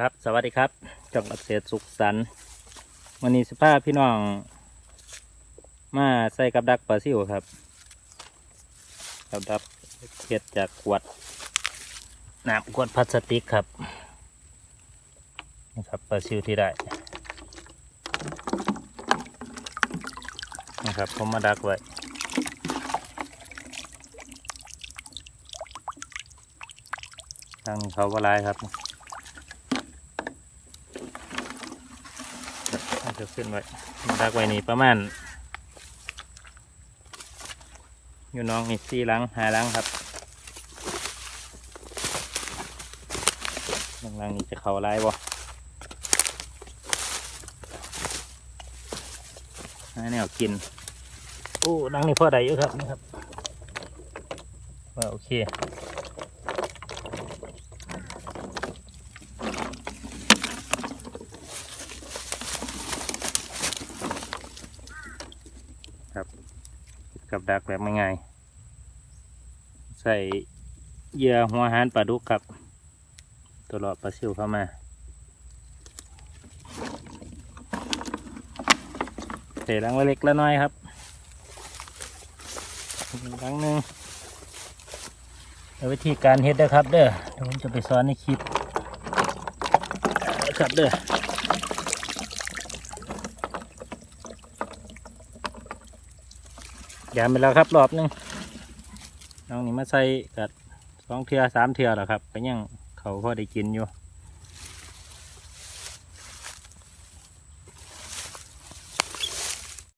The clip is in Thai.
ครับสวัสดีครับจองเกษตรสุขสันต์วันนี้สภาพพี่น้อง มาใส่กับดักปลาซิวครับกับดักเก็ดจากขวดน้ำขวดพลาสติกครับนะครับปลาซิวที่ได้นะครับผมมาดักไว้ทางเขาว่าลายครับ อาจจะขึ้นไว้ดักไว้นี่ประมาณ อยู่น้องนี่สี่ลังหาลังครับลังหลังนี่จะเข้าลายบ่แนวกินโอ้ลังนี่พอได้อยู่ครับนี่ครับว่าโอเค กับดักแบบง่ายๆใส่เหยื่อหัวหานปลาดุกครับตัวหลอดปลาซิวเข้ามาใส่ลังเล็กละน้อยครับอีกลังหนึ่งววิธีการเฮ็ดนะครับ เด้อเดี๋ยวผมจะไปสอนในคลิปครับเด้อ ยามไปแล้วครับรอบหนึงน้องนี่มาใส่กัดสองเทือสามเทือแล้วครับก็ยังเขาพอได้กินอยู่